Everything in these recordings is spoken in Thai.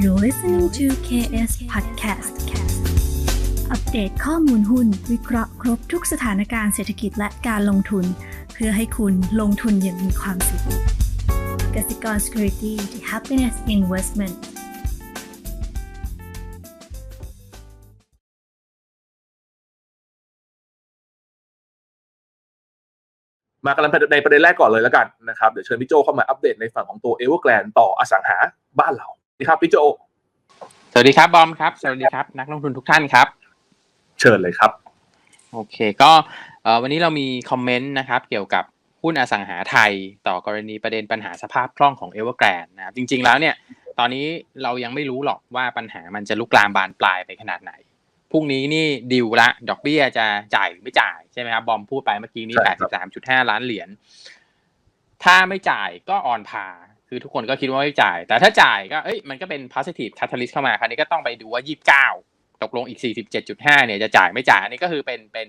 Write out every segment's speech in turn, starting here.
You're listening to KS Podcast อัปเดตข้อมูลหุ้น วิเคราะห์ครบทุกสถานการณ์เศรษฐกิจและการลงทุน เพื่อให้คุณลงทุนอย่างมีความสุขกสิกร Security the Happiness Investment มากันในประเด็นแรกก่อนเลยแล้วกันนะครับ เดี๋ยวเชิญพี่โจเข้ามาอัปเดตในฝั่งของตัวเอเวอร์แกลนต่ออสังหาบ้านเรา นี่ครับพี่โจ สวัสดีครับบอมครับ สวัสดีครับ นักลงทุนทุกท่านครับ เชิญเลยครับ โอเคก็เอ่อวันนี้เรามีคอมเมนต์นะครับ เกี่ยวกับหุ้นอสังหาไทย ต่อกรณีประเด็นปัญหาสภาพคล่องของเอเวอร์แกรนนะครับจริง ๆ แล้วเนี่ย ตอนนี้เรายังไม่รู้หรอกว่าปัญหามันจะลุกลามบานปลายไปขนาดไหนพรุ่งนี้นี่ดิวละ ดอกเบี้ยจะจ่ายหรือไม่จ่ายใช่ไหมครับบอมพูดไปเมื่อกี้นี้ใช่แปดครัสิบสามจุดห้าล้านเหรียญถ้าไม่จ่ายก็ออนพา คือทุกคนก็คิดว่าไม่จ่าย แต่ถ้าจ่ายก็เอ้ยมันก็เป็น positive catalyst เข้ามาคราวนี้ก็ต้องไปดูว่า 29 ตกลงอีก 47.5 เนี่ยจะจ่ายไม่จ่าย อันนี้ก็คือเป็นเป็น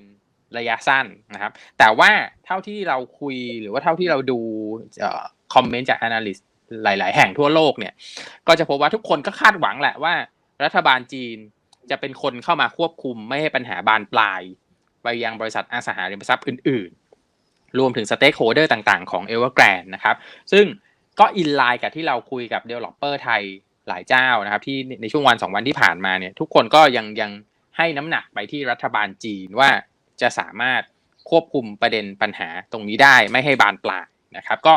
ระยะสั้นนะครับ แต่ว่าเท่าที่เราคุยหรือว่าเท่าที่เราดูคอมเมนต์จาก analyst หลาย ๆ แห่งทั่วโลกเนี่ย ก็จะพบว่าทุกคนก็คาดหวังแหละว่า รัฐบาลจีนจะเป็นคนเข้ามาควบคุมไม่ให้ปัญหาบานปลาย ไปยังบริษัทอสังหาริมทรัพย์อื่น ๆ รวมถึงสเต็กโฮเดอร์ต่าง ๆ ของ Evergrande นะครับ ซึ่ง ก็อินไลน์กับที่เราคุยกับ Developer ไทยหลายเจ้านะครับ ที่ในช่วงวันสองวันที่ผ่านมาเนี่ยทุกคนก็ยังยังให้น้ำหนักไปที่รัฐบาลจีนว่าจะสามารถควบคุมประเด็นปัญหาตรงนี้ได้ไม่ให้บานปลายนะครับ ก็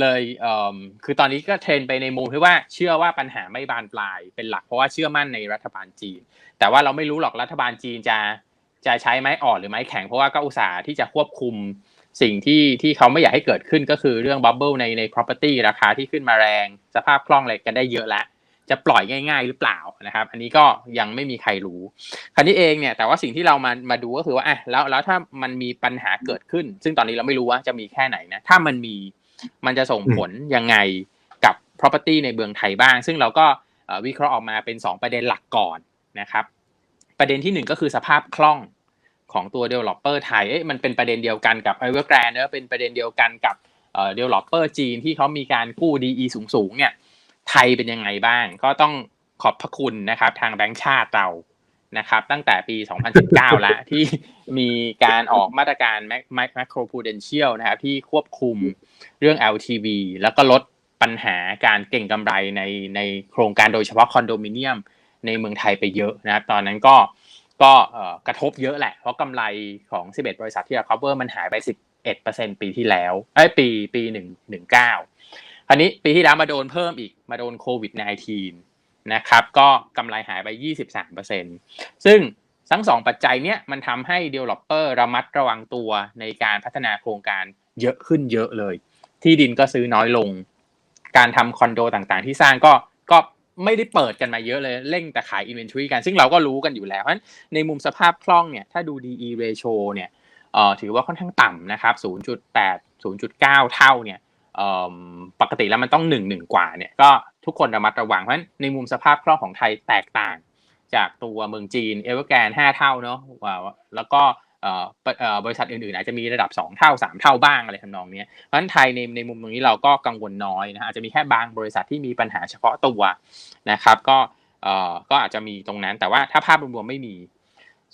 เลยเอ่อคือตอนนี้ก็เทรนไปในมุมที่ว่าเชื่อว่าปัญหาไม่บานปลายเป็นหลักเพราะว่าเชื่อมั่นในรัฐบาลจีน แต่ว่าเราไม่รู้หรอกรัฐบาลจีนจะจะใช้ไม้อ่อนหรือไม้แข็งเพราะว่าก็อุตส่าห์ที่จะควบคุม สิ่งที่ที่เขาไม่อยากให้เกิดขึ้นก็คือเรื่องบับเบิลในใน property ราคาที่ขึ้นมาแรง สภาพคล่องอะไรกันได้เยอะแล้วจะปล่อยง่าย ๆ หรือเปล่านะครับ อันนี้ก็ยังไม่มีใครรู้คราวนี้เองเนี่ยแต่ว่าสิ่งที่เรามามาดูก็คือว่าอะแล้วแล้วถ้ามันมีปัญหาเกิดขึ้น ซึ่งตอนนี้เราไม่รู้ว่าจะมีแค่ไหนนะถ้ามันมีมันจะส่งผลยังไงกับ property ในเมืองไทยบ้าง ซึ่งเราก็วิเคราะห์ออกมาเป็น 2 ประเด็นหลักก่อนนะครับ ประเด็นที่หนึ่งก็คือสภาพคล่อง ของตัว developer ไทยเอ๊ะมันเป็นประเด็นเดียวกันกับ Evergrande เนอะเป็นประเด็นเดียวกันกับเอ่อ developer จีนที่เขามีการกู้ DE สูงๆเนี่ยไทยเป็นยังไงบ้าง ก็ต้องขอบพระคุณนะครับทางแบงก์ชาติเรานะครับตั้งแต่ปี 2019 แล้วที่มีการออกมาตรการ macro prudential นะครับที่ควบคุมเรื่อง LTV แล้วก็ลดปัญหาการเก่งกำไรในในโครงการโดยเฉพาะคอนโดมิเนียมในเมืองไทยไปเยอะนะครับ ตอนนั้นก็ ก็กระทบเยอะแหละ เพราะกำไรของ 11 บริษัทที่เรา cover มันหายไป 11%ปีที่แล้วเอ้ยปีปี 119คราวนี้ปีที่แล้วมาโดนเพิ่มอีกมาโดนโควิด -19 นะครับ ก็กำไรหายไป 23%ซึ่งทั้งสองปัจจัยเนี้ยมันทำให้ developer ระมัดระวังตัวในการพัฒนาโครงการเยอะขึ้นเยอะเลย ที่ดินก็ซื้อน้อยลง การทำคอนโดต่างๆ ที่สร้างก็ก็ ไม่ได้เปิดกันมาเยอะเลยเร่งแต่ขาย inventory กัน ซึ่งเราก็รู้กันอยู่แล้วเพราะฉะนั้นในมุมสภาพคล่องเนี่ยถ้าดู DE ratio เนี่ยเอ่อถือว่าค่อนข้างต่ำนะครับ 0.8 0.9 เท่าเนี่ยปกติแล้วมันต้องหนึ่งหนึ่งกว่าเนี่ยก็ทุกคนระมัดระวังเพราะฉะนั้นในมุมสภาพคล่องของไทยแตกต่าง จากตัวเมืองจีนเอเวอร์แกนเท่าเนาะแล้วก็ บริษัทอื่นๆอาจจะมีระดับ 2 เท่า 3 เท่าบ้างอะไรทำนองนี้เพราะฉะนั้นไทยในในมุมตรงนี้เราก็กังวลน้อยนะอาจจะมีแค่บางบริษัทที่มีปัญหาเฉพาะตัวนะครับก็ก็อาจจะมีตรงนั้น แต่ว่าถ้าภาพรวมๆไม่มี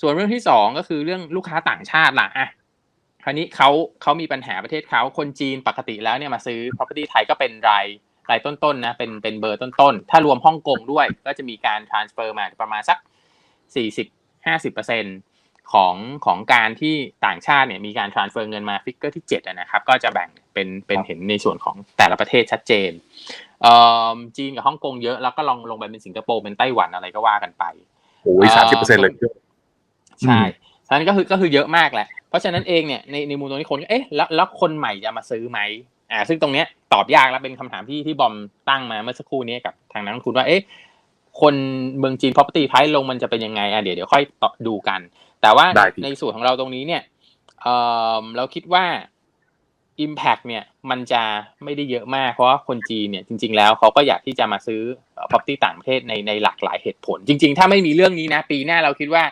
ส่วนเรื่องที่ 2 ก็คือเรื่องลูกค้าต่างชาติล่ะอะคราวนี้เขาเขามีปัญหาประเทศเขาคนจีนปกติแล้วเนี่ยมาซื้อ property ไทยก็เป็นรายรายต้นๆนะเป็นเป็นเบอร์ต้นๆ ถ้ารวมฮ่องกงด้วย ก็จะมีการ transfer มาประมาณสัก 40-50% ของของการที่ต่างชาติเนี่ยมีการ transfer เงินมาฟิกเกอร์ที่7นะครับ ก็จะแบ่งเป็นเป็นเห็นในส่วนของแต่ละประเทศชัดเจนจีนกับฮ่องกงเยอะแล้วก็ลองลงไปเป็นสิงคโปร์เป็นไต้หวันอะไรก็ว่ากันไปโอ้ยสามสิบเปอร์เซ็นต์เลยใช่ฉะนั้นก็คือก็คือเยอะมากแหละ เพราะฉะนั้นเองเนี่ยในในมุมตรงนี้คนก็เอ๊ะแล้วแล้วคนใหม่จะมาซื้อไหมอ่าซึ่งตรงเนี้ยตอบยากแล้วเป็นคำถามที่ที่บอมตั้งมาเมื่อสักครู่นี้กับทางนักลงทุนว่าเอ๊ะคนเมืองจีน property price ลงมันจะเป็นยังไงอะเดี๋ยวเดี๋ยวค่อยดูกัน แต่ว่าในส่วนของเราตรงนี้เนี่ยเออเราคิดว่า Impact เนี่ยมันจะไม่ได้เยอะมากเพราะว่าคนจีนเนี่ยจริง ๆ แล้วเขาก็อยากที่จะมาซื้อ property ต่างประเทศในในหลากหลายเหตุผล จริง ๆ ถ้าไม่มีเรื่องนี้นะ ปีหน้าเราคิดว่า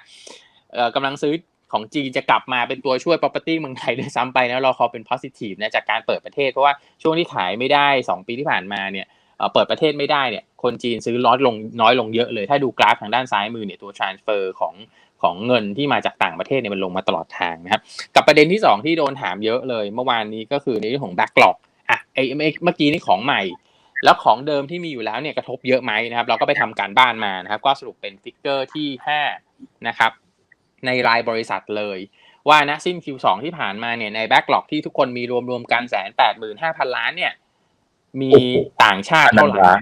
เอ่อกำลังซื้อของจีนจะกลับมาเป็นตัวช่วย property เมืองไทยด้วยซ้ำไปนะเราขอเป็น positive นะจากการเปิดประเทศเพราะว่าช่วงที่ขายไม่ได้ 2 ปีที่ผ่านมาเนี่ยเอ่อเปิดประเทศไม่ได้เนี่ยคนจีนซื้อน้อยลงน้อยลงเยอะเลย ถ้าดูกราฟทางด้านซ้ายมือเนี่ยตัว transfer ของ ของเงินที่มาจากต่างประเทศเนี่ยมันลงมาตลอดทางนะครับกับประเด็นที่สองที่โดนถามเยอะเลย เมื่อวานนี้ก็คือในเรื่องของ backlog อะไอ้เมื่อกี้นี่ของใหม่ แล้วของเดิมที่มีอยู่แล้วเนี่ยกระทบเยอะไหมนะครับ เราก็ไปทำการบ้านมานะครับ ก็สรุปเป็นฟิกเกอร์ที่5นะครับในรายบริษัทเลย ว่านะสิ้น Q2 ที่ผ่านมาเนี่ยในแบ็กหลอกที่ทุกคนมีรวมรวมๆกันแสนแปดหมื่นห้าพันล้านเนี่ยมีโอ้โหต่างชาติเท่าไหร่อนันดา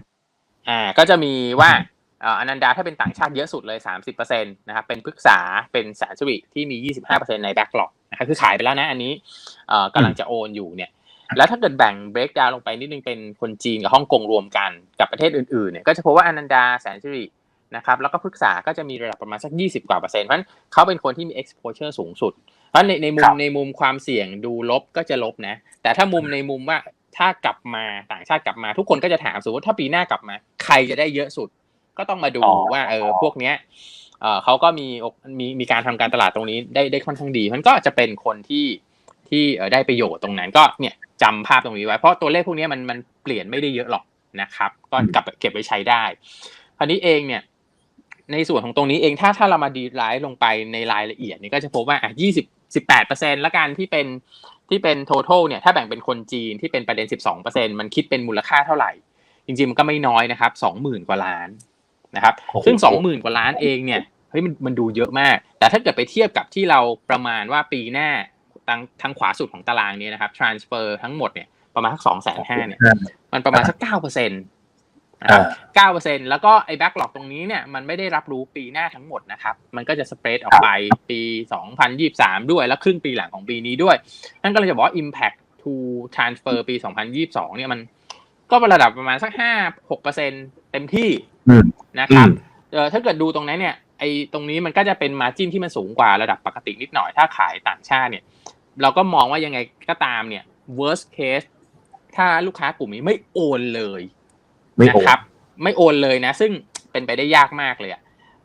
อ่า ก็จะมีว่าเอ่ออนันดาถ้าเป็นต่างชาติเยอะสุดเลย 30%นะครับเป็นพฤกษาเป็นแสนสุริที่มี 25%ในแบ็กหลอกนะครับคือขายไปแล้วนะอันนี้เอ่อกำลังจะโอนอยู่เนี่ยแล้วถ้าเกิดแบ่ง break down ลงไปนิดนึงเป็นคนจีนกับฮ่องกงรวมกันกับประเทศอื่นๆเนี่ยก็จะพบว่าอนันดาแสนสุรินะครับแล้วก็พฤกษาก็จะมีระดับประมาณสัก 20 กว่าเปอร์เซ็นต์เพราะฉะนั้นเขาเป็นคนที่มี exposure สูงสุด เพราะในในมุครัมบในมุมความเสี่ยงดูลบก็จะลบนะ แต่ถ้ามุมในมุมว่าถ้ากลับมาต่างชาติกลับมาทุกคนก็จะถามสมมติถ้าปีหน้ากลับมา ใครจะได้เยอะสุด ก็ต้องมาดูอ๋อว่าเออพวกเนี้ยเออเขาก็มีมีมีการทำการตลาดตรงนี้ได้ได้ค่อนข้างดีมันก็จะเป็นคนที่ที่เอ่อได้ประโยชน์ตรงนั้นก็เนี่ยจำภาพตรงนี้ไว้เพราะตัวเลขพวกเนี้ยมันมันเปลี่ยนไม่ได้เยอะหรอกนะครับ ก็กลับเก็บไว้ใช้ได้คราวนี้เองเนี่ย ในส่วนของตรงนี้เองถ้าถ้าเรามาดีไลท์ลงไปในรายละเอียดนี่ก็จะพบว่าอะยี่สิบสิบแปดเปอร์เซ็นต์ละกันที่เป็นที่เป็น total เนี่ยถ้าแบ่งเป็นคนจีนที่เป็นประเด็นสิบสองเปอร์เซ็นต์มันคิดเป็นมูลค่าเท่าไหร่ จริงๆมันก็ไม่น้อยนะครับสองหมื่นกว่าล้าน นะครับโอ้โหซึ่งสองหมื่นกว่าล้านเองเนี่ยเฮ้ยมันมันดูเยอะมาก แต่ถ้าเกิดไปเทียบกับที่เราประมาณว่าปีหน้าทางทางขวาสุดของตารางเนี้นะครับ transfer ทั้งหมดเนี่ยประมาณสักสองแสนห้าเนี่ย มันประมาณสักเก้าเปอร์เซ็นต์นะครับอ่าเก้าเปอร์เซ็นแล้วก็ไอ้แบ็กหลอกตรงนี้เนี่ยมันไม่ได้รับรู้ปีหน้าทั้งหมดนะครับ มันก็จะสเปรดออกไปปีสองพันยี่สามด้วย แล้วครึ่งปีหลังของปีนี้ด้วย นั่นก็เลยจะบอกว่า impact to transfer ปีสองพันยี่สองเนี่ยมัน ก็เป็นระดับประมาณสักห้าหกเปอร์เซ็นเต็มที่อืมนะครับอืมเออถ้าเกิดดูตรงนั้นเนี่ยไอ้ตรงนี้มันก็จะเป็นมาจิ้นที่มันสูงกว่าระดับปกตินิดหน่อยถ้าขายต่างชาติเนี่ย เราก็มองว่ายังไงก็ตามเนี่ย worst case ถ้าลูกค้ากลุ่มนี้ไม่โอนเลยไม่นะโอนครับ ไม่โอนเลยนะ ซึ่งเป็นไปได้ยากมากเลยอะ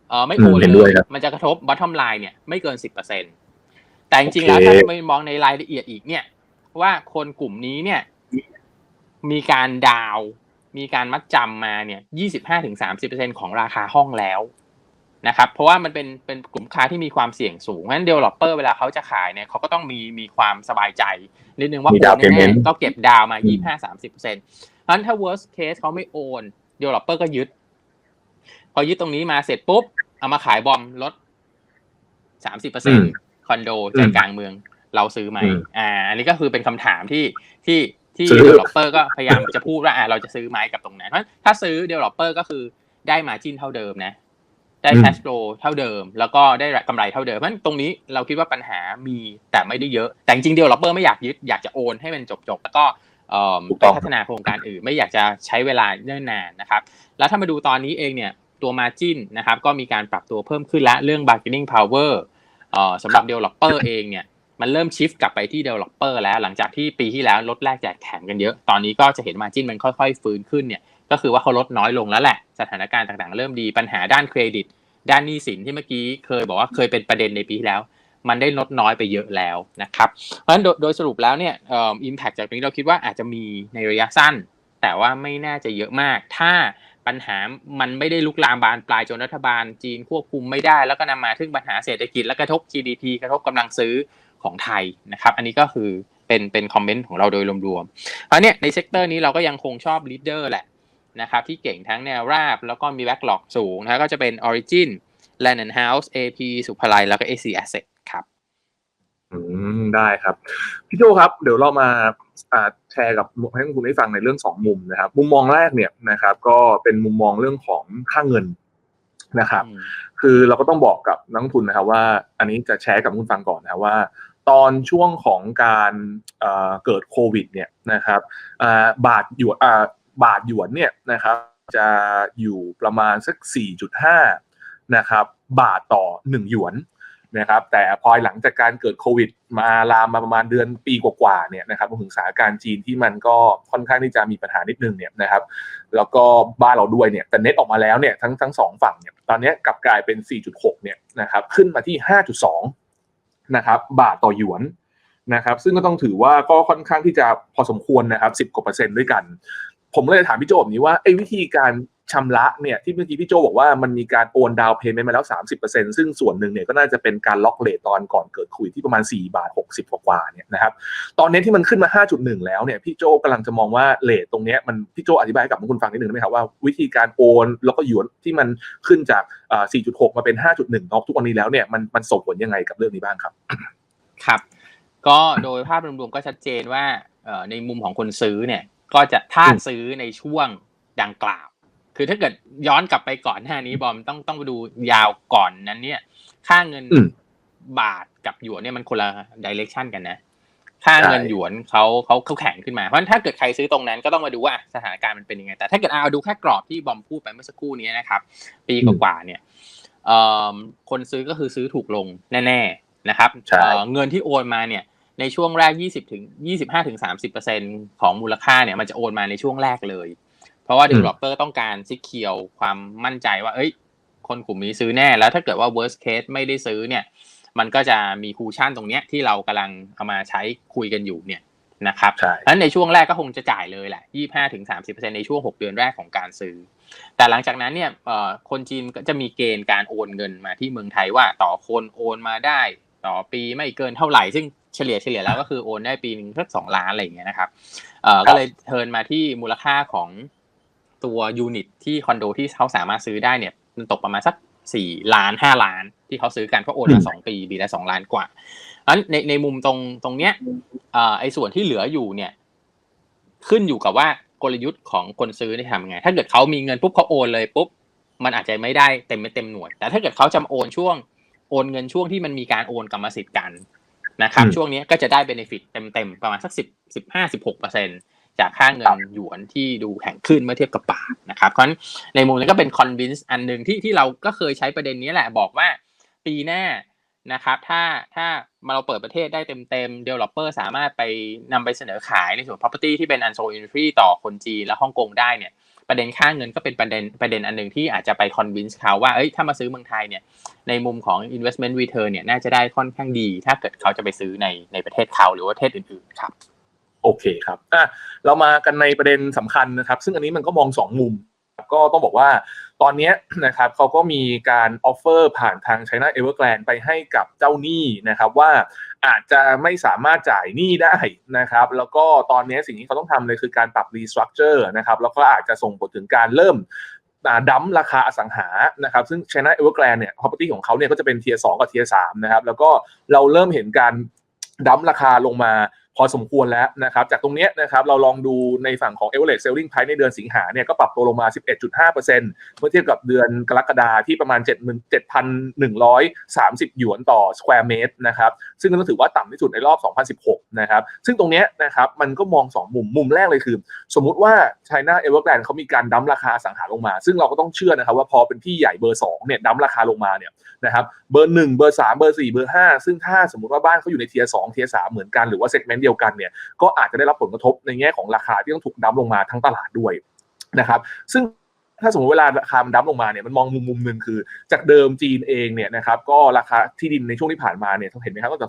เออไม่อืมโอนเห็นเลด้วยยครับมันจะกระทบ bottom line เนี่ยไม่เกินสิบเปอร์เซ็นแต่จริงๆโอเคแล้วถ้าไปมองในรายละเอียดอีกเนี่ย ว่าคนกลุ่มนี้เนี่ย มีการดาวน์มีการมัดจำมาเนี่ยยี่สิบห้าถึงสามสิบเปอร์เซ็นของราคาห้องแล้วนะครับ เพราะว่ามันเป็นเป็นกลุ่มค้าที่มีความเสี่ยงสูงเพราะฉะนั้น developer เวลาเขาจะขายเนี่ยเขาก็ต้องมีมีความสบายใจนิดนึงว่ามีโอ down นแน่ payment ๆก็เก็บดาวน์มาอืมยี่ห้าสามสิบเปอร์เซ็นต์เพราะฉะนั้นถ้า worst case เขาไม่โอน developer ก็ยึด พอยึดตรงนี้มาเสร็จปุ๊บ เอามาขายบอมลดสามสิบเปอร์เซ็นคอนโดใจกลางเมืองเราซื้อไหมอืมอ่า อันนี้ก็คือเป็นคำถามที่ที่ ที่ซื้อ developer ก็พยายามจะพูดว่าอ่าเราจะซื้อไหมกับตรงนั้นเพราะฉะนั้นถ้าซื้อ developer ก็คือได้มาจิ้นเท่าเดิมนะ ได้อืม cash flow เท่าเดิม แล้วก็ได้กำไรเท่าเดิมเพราะฉะนั้นตรงนี้เราคิดว่าปัญหามีแต่ไม่ได้เยอะ แต่จริงๆ developer ไม่อยากยึดอยากจะโอนให้มันจบๆแล้วก็เอ่อถูกไปต้องพัฒนาโครงการอื่นไม่อยากจะใช้เวลาเนิ่นนานนะครับ แล้วถ้ามาดูตอนนี้เองเนี่ยตัว margin นะครับก็มีการปรับตัวเพิ่มขึ้นและเรื่อง bargaining power เอ่อสำหรับ developer เองเนี่ย มันเริ่มชิฟกลับไปที่ developer แล้ว หลังจากที่ปีที่แล้วลดแรกแจกแถมกันเยอะ ตอนนี้ก็จะเห็น margin มันค่อยๆ ฟื้นขึ้นเนี่ย ก็คือว่าเขาลดน้อยลงแล้วแหละ สถานการณ์ต่างๆ เริ่มดี ปัญหาด้านเครดิต ด้านหนี้สินที่เมื่อกี้เคยบอกว่าเคยเป็นประเด็นในปีที่แล้ว มันได้ลดน้อยไปเยอะแล้วนะครับ เพราะฉะนั้นโดยสรุปแล้วเนี่ยอ่อ impact จากตรงนี้เราคิดว่าอาจจะมีในระยะสั้น แต่ว่าไม่น่าจะเยอะมาก ถ้าปัญหามันไม่ได้ลุกลามบานปลายจนรัฐบาลจีนควบคุมไม่ได้ แล้วก็นำมาถึงปัญหาเศรษฐกิจและกระทบ GDP กระทบกำลังซื้อ ของไทยนะครับอันนี้ก็คือเป็นเป็นคอมเมนต์ของเราโดยรวมๆเพราะเนี่ยในเซกเตอร์นี้เราก็ยังคงชอบ leader แหละนะครับที่เก่งทั้งแนวราบ แล้วก็มีแบ็กหลอกสูงนะก็จะเป็น Origin Land and House AP สุภาลัยแล้วก็ AC Asset ครับอืมได้ครับ พี่โจครับ เดี๋ยวเรามาอ่าแชร์กับให้คุณได้ฟังในเรื่องสองมุมนะครับ มุมมองแรกเนี่ยนะครับ ก็เป็นมุมมองเรื่องของค่าเงินนะครับ คือเราก็ต้องบอกกับนักลงทุนนะครับว่า อันนี้จะแชร์กับคุณฟังก่อนนะครับว่า ตอนช่วงของการเกิดโควิดเนี่ยนะครับบาทหยวนบาทหยวนเนี่ยนะครับจะอยู่ประมาณสัก 4.5 นะครับบาทต่อ 1 หยวนนะครับแต่พอหลังจากการเกิดโควิด มาลามมาประมาณเดือนปีกว่าๆเนี่ยนะครับรวมถึงสถานการณ์จีนที่มันก็ค่อนข้างที่จะมีปัญหานิดนึงเนี่ยนะครับแล้วก็บ้านเราด้วยเนี่ยแต่เน็ตออกมาแล้วเนี่ยทั้งทั้งสองฝั่งเนี่ยตอนนี้กลับกลายเป็น 4.6 เนี่ยนะครับขึ้นมาที่ 5.2 นะครับบาทต่อหยวนนะครับซึ่งก็ต้องถือว่าก็ค่อนข้างที่จะพอสมควรนะครับ10กว่าเปอร์เซ็นต์ด้วยกัน ผมเลยถามพี่โจแบบนี้ว่าไอ้วิธีการชำระเนี่ยที่เมื่อกี้พี่โจบอกว่ามันมีการโอนดาวเพย์เมนต์มาแล้ว 30%ซึ่งส่วนหนึ่งเนี่ยก็น่าจะเป็นการล็อกเลทตอนก่อนเกิดคุยที่ประมาณ 4 บาท 60 กว่าๆเนี่ยนะครับตอนนี้ที่มันขึ้นมา 5.1 แล้วเนี่ยพี่โจกำลังจะมองว่าเลทตรงเนี้ยมันพี่โจอธิบายให้กับคุณฟังนิดนึงได้ไหมครับว่าวิธีการโอนแล้วก็หยวนที่มันขึ้นจาก 4.6 มาเป็น 5.1นาะทุกวันนี้แล้วเนี่ยมันมันส่งผลยังไงกับเรื่องนี้บ้างครับครับ ก็โดยภาพรวมๆก็ชัดเจนว่าในมุมของคนซื้อเนี่ย ก็จะถ้าซื้อในช่วงดังกล่าว คือถ้าเกิดย้อนกลับไปก่อนหน้านี้บอมต้องต้องไปดูยาวก่อนนั้น เนี่ย ค่าเงินอืมบาทกับหยวนเนี่ยมันคนละดิเรกชันกันนะ ค่าเงินใช่หยวนเขาเขาเขาแข็งขึ้นมาเพราะฉะนั้นถ้าเกิดใครซื้อตรงนั้นก็ต้องมาดูว่าสถานการณ์มันเป็นยังไง แต่ถ้าเกิดเอาดูแค่กรอบที่บอมพูดไปเมื่อสักครู่นี้นะครับ ปีกว่าๆเนี่ยเอ่อคนซื้อก็คือซื้อถูกลงแน่ ๆนะครับใช่เอ่อเงินที่โอนมาเนี่ย ในช่วงแรก 20ถึง25ถึง30%ของมูลค่าเนี่ยมันจะโอนมาในช่วงแรกเลย เพราะว่า developer ต้องการซิกเคียวความมั่นใจว่า เอ้ย คนกลุ่มนี้ซื้อแน่แล้วถ้าเกิดว่า worst case ไม่ได้ซื้อเนี่ย มันก็จะมีคูชั่นตรงเนี้ยที่เรากำลังเอามาใช้คุยกันอยู่เนี่ยนะครับใช่เพราะฉะนั้นในช่วงแรกก็คงจะจ่ายเลยแหละ 25ถึง30%ในช่วง 6 เดือนแรกของการซื้อ แต่หลังจากนั้นเนี่ยเอ่อคนจีนก็จะมีเกณฑ์การโอนเงินมาที่เมืองไทยว่าต่อคนโอนมาได้ ต่อปีไม่เกินเท่าไหร่ ซึ่ง เฉลี่ยเฉลี่ยแล้วก็คือโอนได้ปีหนึ่งสักสองล้านอะไรอย่างเงี้ยนะครับเอ่อก็เลยเทิร์นมาที่มูลค่าของตัวยูนิตที่คอนโดที่เขาสามารถซื้อได้เนี่ยมันตกประมาณสักสี่ล้านห้าล้าน ที่เขาซื้อกันเพราะโอนมาสองปีปีละสองล้านกว่าอันในในมุมตรงตรงเนี้ยเอ่อไอ้ส่วนที่เหลืออยู่เนี่ย ขึ้นอยู่กับว่ากลยุทธ์ของคนซื้อเนี่ยทำยังไง ถ้าเกิดเขามีเงินปุ๊บเขาโอนเลยปุ๊บมันอาจจะไม่ได้เต็มไม่เต็มหน่วย แต่ถ้าเกิดเขาจำโอนช่วงโอนเงินช่วงที่มันมีการโอนกรรมสิทธิ์กัน นะครับอืมช่วงนี้ก็จะได้เบนฟิตเต็มๆประมาณสักสิบสิบห้าสิบหกเปอร์เซ็นจากค่าเงินหยวนที่ดูแข็งขึ้นเมื่อเทียบกับบาทนะครับเพราะฉะนั้นในมุมนั้นก็เป็นคอนวินส์อันหนึ่งที่ที่เราก็เคยใช้ประเด็นนี้แหละบอกว่าปีหน้านะครับถ้าถ้าเราเปิดประเทศได้เต็มๆ developer สามารถไปนำไปเสนอขายในส่วน property ที่เป็น unsold inventory ต่อคนจีนและฮ่องกงได้เนี่ย ประเด็นค่าเงินก็เป็นประเด็นประเด็นอันหนึ่งที่อาจจะไปคอนวินส์เขาว่าเอ้ยถ้ามาซื้อเมืองไทยเนี่ยในมุมของ investment return เนี่ยน่าจะได้ค่อนข้างดี ถ้าเกิดเขาจะไปซื้อในในประเทศเขาหรือว่าประเทศอื่นๆครับ โอเคครับอะเรามากันในประเด็นสำคัญนะครับ ซึ่งอันนี้มันก็มองสองมุม ก็ต้องบอกว่าตอนนี้นะครับเขาก็มีการออฟเฟอร์ผ่านทาง China Evergrande ไปให้กับเจ้าหนี้นะครับว่าอาจจะไม่สามารถจ่ายหนี้ได้นะครับ แล้วก็ตอนนี้สิ่งที่เขาต้องทำเลยคือการปรับ restructure นะครับแล้วก็อาจจะส่งผลถึงการเริ่มดั้มราคาอสังหานะครับซึ่ง China Evergrande เนี่ย property ของเขาเนี่ยก็จะเป็น tier 2กับ tier 3นะครับแล้วก็เราเริ่มเห็นการดั้มราคาลงมา พอสมควรแล้วนะครับจากตรงนี้นะครับเราลองดูในฝั่งของ average selling price ในเดือนสิงหาเนี่ยก็ปรับตัวลงมา 11.5%เมื่อเทียบกับเดือนกรกฎาที่ประมาณ 7,130 หยวนต่อ square meter นะครับซึ่งก็ถือว่าต่ำที่สุดในรอบ 2016 นะครับซึ่งตรงนี้นะครับมันก็มอง 2 มุมมุมแรกเลยคือ สมมุติว่า China Evergrande เขามีการดั้มราคาสังหาลงมา ซึ่งเราก็ต้องเชื่อนะครับว่าพอเป็นพี่ใหญ่เบอร์2เนี่ยดั้มราคาลงมาเนี่ยนะครับเบอร์ 1 เบอร์ 3 เบอร์ 4 เบอร์ 5 ซึ่งถ้าสมมติว่าบ้านเขาอยู่ในเทียร์2เทียร์3เหมือนกันหรือว่าเซกเมนตเดียวกันเนี่ยก็อาจจะได้รับผลกระทบในแง่ของราคาที่ต้องถูกดั้มลงมาทั้งตลาดด้วยนะครับ ซึ่งถ้าสมมติเวลาราคามันดั้มลงมาเนี่ยมันมองมุมมุมหนึ่งคือ จากเดิมจีนเองเนี่ยนะครับก็ราคาที่ดินในช่วงที่ผ่านมาเนี่ยเห็นไหมครับตั้งแต่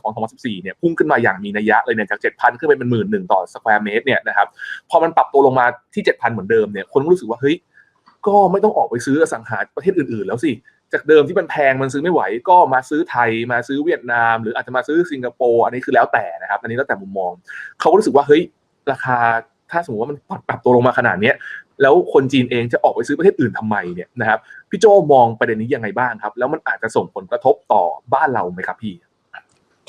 2014เนี่ยพุ่งขึ้นมาอย่างมีนัยยะเลยเนี่ยจาก 7,000 ขึ้นไปเป็นหมื่นหนึ่งต่อสแควร์เมตรเนี่ยนะครับพอมันปรับตัวลงมาที่ 7,000 เหมือนเดิมเนี่ยคนก็รู้สึกว่าเฮ้ยก็ไม่ต้องออกไปซื้ออสังหาประเทศอื่นๆ แล้วสิ จากเดิมที่มันแพงมันซื้อไม่ไหวก็มาซื้อไทยมาซื้อเวียดนาม หรืออาจจะมาซื้อสิงคโปร์อันนี้คือแล้วแต่นะครับ อันนี้แล้วแต่มุมมองเขาก็รู้สึกว่าเฮ้ยราคาถ้าสมมติว่ามันปรับตัวลงมาขนาดเนี้ยแล้วคนจีนเองจะออกไปซื้อประเทศอื่นทำไมเนี่ยนะครับพี่โจมองประเด็นนี้ยังไงบ้างครับ แล้วมันอาจจะส่งผลกระทบต่อบ้านเราไหมครับพี่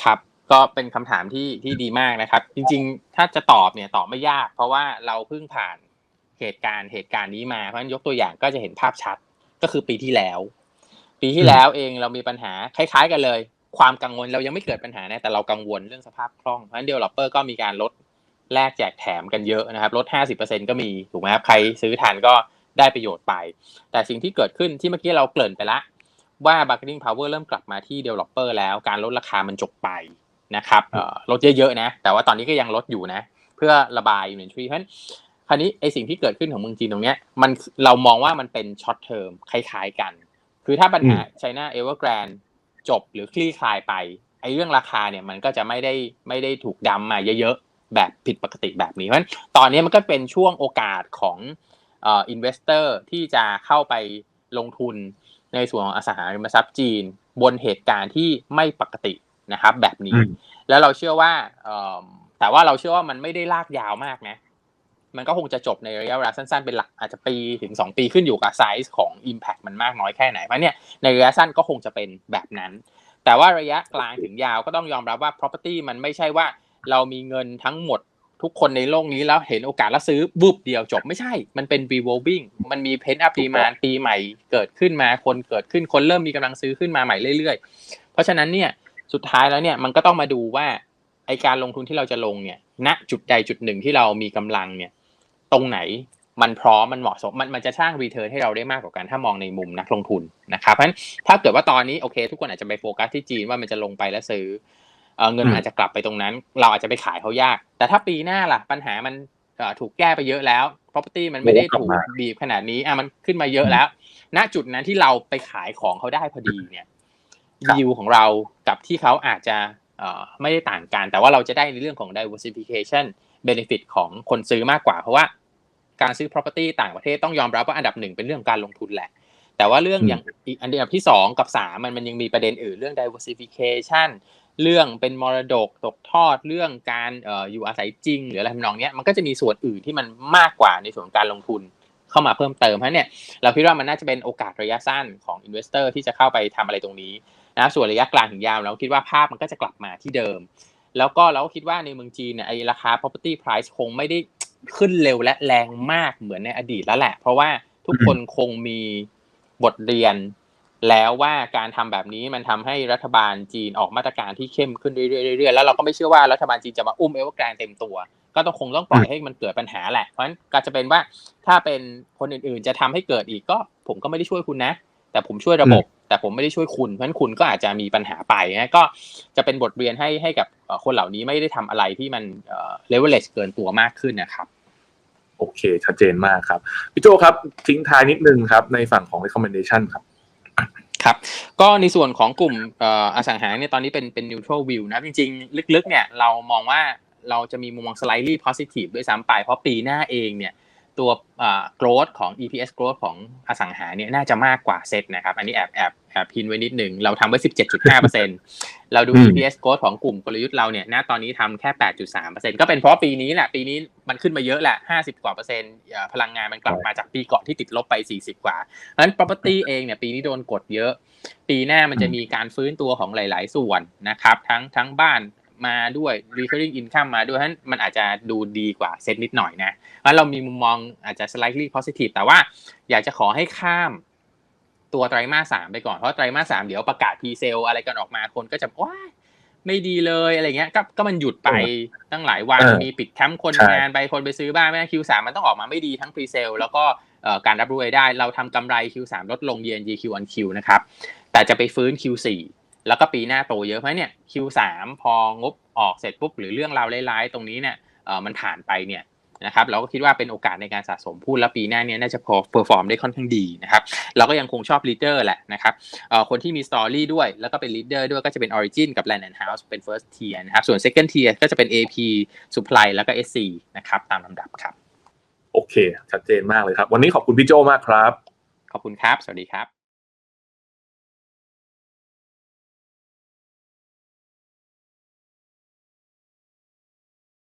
ครับ ก็เป็นคำถามที่ที่ดีมากนะครับ จริง ๆ ถ้าจะตอบเนี่ยตอบไม่ยาก เพราะว่าเราเพิ่งผ่านเหตุการณ์เหตุการณ์นี้มาเพราะฉะนั้นยกตัวอย่างก็จะเห็นภาพชัดก็คือปีที่แล้ว ปีที่แล้วเองเรามีปัญหาคล้ายๆ กันเลย ความกังวลเรายังไม่เกิดปัญหานะแต่เรากังวลเรื่องสภาพคล่องเพราะฉะนั้นเดเวลลอปเปอร์ก็มีการลดแลกแจกแถมกันเยอะนะครับ ลด 50%ก็มีถูกไหมครับใครซื้อทันก็ได้ประโยชน์ไป แต่สิ่งที่เกิดขึ้นที่เมื่อกี้เราเกริ่นไปละว่า bargaining power เริ่มกลับมาที่ developer แล้วการลดราคามันจบไปนะครับเอ่อลดเยอะๆนะ แต่ว่าตอนนี้ก็ยังลดอยู่นะ เพื่อระบาย inventory เพราะฉะนั้นคราวนี้ไอสิ่งที่เกิดขึ้นของเมืองจีนตรงเนี้ยมันเรามองว่ามันเป็น short term คล้ายๆกัน คือถ้าปัญหา China Evergrande จบหรือคลี่คลายไปไอเรื่องราคาเนี่ยมันก็จะไม่ได้ไม่ได้ถูกดำมาเยอะแบบผิดปกติแบบนี้เพราะฉะนั้นตอนนี้มันก็เป็นช่วงโอกาสของเอ่ออินเวสเตอร์ที่จะเข้าไปลงทุนในส่วนของอสังหาริมทรัพย์จีน บนเหตุการณ์ที่ไม่ปกตินะครับ แบบนี้ แล้วเราเชื่อว่าเอ่อแต่ว่าเราเชื่อว่ามันไม่ได้ลากยาวมากนะ มันก็คงจะจบในระยะเวลาสั้นๆเป็นหลักอาจจะปีถึง 2 ปีขึ้นอยู่กับไซส์ของ Impact มันมากน้อยแค่ไหนเพราะเนี่ยในระยะสั้นก็คงจะเป็นแบบนั้น แต่ว่าระยะกลางถึงยาวก็ต้องยอมรับว่า property มันไม่ใช่ว่าเรามีเงินทั้งหมดทุกคนในโลกนี้แล้วเห็นโอกาสแล้วซื้อบุบเดียวจบไม่ใช่ มันเป็น revolving มันมี pent up demand ปีใหม่เกิดขึ้นมาคนเกิดขึ้นคนเริ่มมีกำลังซื้อขึ้นมาใหม่เรื่อยๆ เพราะฉะนั้นเนี่ยสุดท้ายแล้วเนี่ยมันก็ต้องมาดูว่าไอการลงทุนที่เราจะลงเนี่ยณจุดใดจุดหนึ่งที่เรามีกำลังเนี่ย ตรงไหนมันพร้อมมันเหมาะสมมันมันจะสร้างรีเทิร์นให้เราได้มากกว่ากันถ้ามองในมุมนักลงทุนนะครับเพราะฉะนั้นถ้าเกิดว่าตอนนี้โอเค ทุกคนอาจจะไปโฟกัสที่จีนว่ามันจะลงไปแล้วซื้อเเงินมันอาจจะกลับไปตรงนั้น เราอาจจะไปขายเขายาก แต่ถ้าปีหน้าล่ะปัญหามันถูกแก้ไปเยอะแล้ว property มันไม่ได้ถูกบีบขนาดนี้อะมันขึ้นมาเยอะแล้ว ณจุดนั้นที่เราไปขายของเขาได้พอดีเนี่ยยิวของเรากับที่เขาอาจจะไม่ได้ต่างกัน แต่ว่าเราจะได้ในเรื่องของ diversification benefit ของคนซื้อมากกว่า เพราะว่าการซื้อ property ต่างประเทศต้องยอมรับว่าอันดับหนึ่งเป็นเรื่องการลงทุนแหละ แต่ว่าเรื่องอย่างอีกอันดับที่สองกับสามมันมันยังมีประเด็นอื่นเรื่อง diversification เรื่องเป็นมรดกตกทอดเรื่องการเอ่ออยู่อาศัยจริง หรืออะไรทำนองนี้มันก็จะมีส่วนอื่นที่มันมากกว่าในส่วนการลงทุนเข้ามาเพิ่มเติมเพราะเนี่ยเราคิดว่ามันน่าจะเป็นโอกาสระยะสั้นของ investor ที่จะเข้าไปทำอะไรตรงนี้นะส่วนระยะกลางถึงยาวเราคิดว่าภาพมันก็จะกลับมาที่เดิม แล้วก็เราคิดว่าในเมืองจีนเนี่ยไอ้ราคา property price คงไม่ได้ขึ้นเร็วและแรงมากเหมือนในอดีตแล้วแหละ เพราะว่าทุกคนคงมีบทเรียน แล้วว่าการทำแบบนี้มันทำให้รัฐบาลจีนออกมาตรการที่เข้มขึ้นเรื่อยๆแล้วเราก็ไม่เชื่อว่ารัฐบาลจีนจะมาอุ้มเอเวอร์แกรนเต็มตัว ก็ต้องคงต้องปล่อยให้มันเกิดปัญหาแหละ เพราะฉะนั้นก็จะเป็นว่าถ้าเป็นคนอื่นๆจะทำให้เกิดอีกก็ ผมก็ไม่ได้ช่วยคุณนะ แต่ผมช่วยระบบ แต่ผมไม่ได้ช่วยคุณเพราะฉะนั้นคุณก็อาจจะมีปัญหาไปนะก็จะเป็นบทเรียนให้ให้กับคนเหล่านี้ไม่ได้ทำอะไรที่มันเลเวลเลชเกินตัวมากขึ้นนะครับโอเค ชัดเจนมากครับพี่โจครับทิ้งท้ายนิดนึงครับ ในฝั่งของ recommendation ครับครับก็ในส่วนของกลุ่มอสังหาเนี่ยตอนนี้เป็นเป็น neutral view นะจริงๆ ลึกๆเนี่ยเรามองว่าเราจะมีมุมมอง slightly positive ด้วยซ้ำไปเพราะปีหน้าเองเนี่ย ตัว growth ของ EPS growth ของอสังหาเนี่ยน่าจะมากกว่าเซตนะครับ อันนี้แอบแอบแอบพินไว้นิดหนึ่งเราทำไว้ 17.5%เราดู EPS growth ของกลุ่มกลยุทธ์เราเนี่ยณตอนนี้ทำแค่ 8.3%ก็เป็นเพราะปีนี้แหละปีนี้มันขึ้นมาเยอะแหละ 50 กว่าเปอร์เซ็นต์พลังงานมันกลับมาจากปีก่อนที่ติดลบไป 40 กว่าเพราะฉะนั้น property เองเนี่ยปีนี้โดนกดเยอะ ปีหน้ามันจะมีการฟื้นตัวของหลาย ๆ ส่วนนะครับทั้งทั้งบ้าน มาด้วย recurring income มาด้วยฉะนั้นมันอาจจะดูดีกว่าเซตนิดหน่อยนะเพราะเรามีมุมมองอาจจะ slightly positive แต่ว่าอยากจะขอให้ข้ามตัวไตรมาสสามไปก่อน เพราะไตรมาสสามเดี๋ยวประกาศ pre sale อะไรกันออกมาคนก็จะว้าไม่ดีเลยอะไรเงี้ยก็ก็มันหยุดไปตั้งหลายวันมีปิดแคมป์คนงานไปคนไปซื้อบ้านแม่ Q3 มันต้องออกมาไม่ดีทั้ง pre sale แล้วก็การรับรู้ได้ เราทำกำไร Q3 ลดลง year Q on Q นะครับแต่จะไปฟื้น Q4 แล้วก็ปีหน้าโตเยอะเพราะเนี่ย Q3 พองบออกเสร็จปุ๊บหรือเรื่องราวร้ายๆ ตรงนี้เนี่ยเออมันผ่านไปเนี่ยนะครับเราก็คิดว่าเป็นโอกาสในการสะสมหุ้นแล้วปีหน้าเนี่ยน่าจะพอเพอร์ฟอร์มได้ค่อนข้างดีนะครับเราก็ยังคงชอบลีดเดอร์แหละนะครับเอ่อคนที่มีสตอรี่ด้วยแล้วก็เป็นลีดเดอร์ด้วยก็จะเป็น Origin กับ Land and House เป็น first tier นะครับส่วน second tier ก็จะเป็น AP Supply แล้วก็ SC นะครับตามลำดับครับ โอเค ชัดเจนมากเลยครับ วันนี้ขอบคุณพี่โจมากครับ ขอบคุณครับ สวัสดีครับ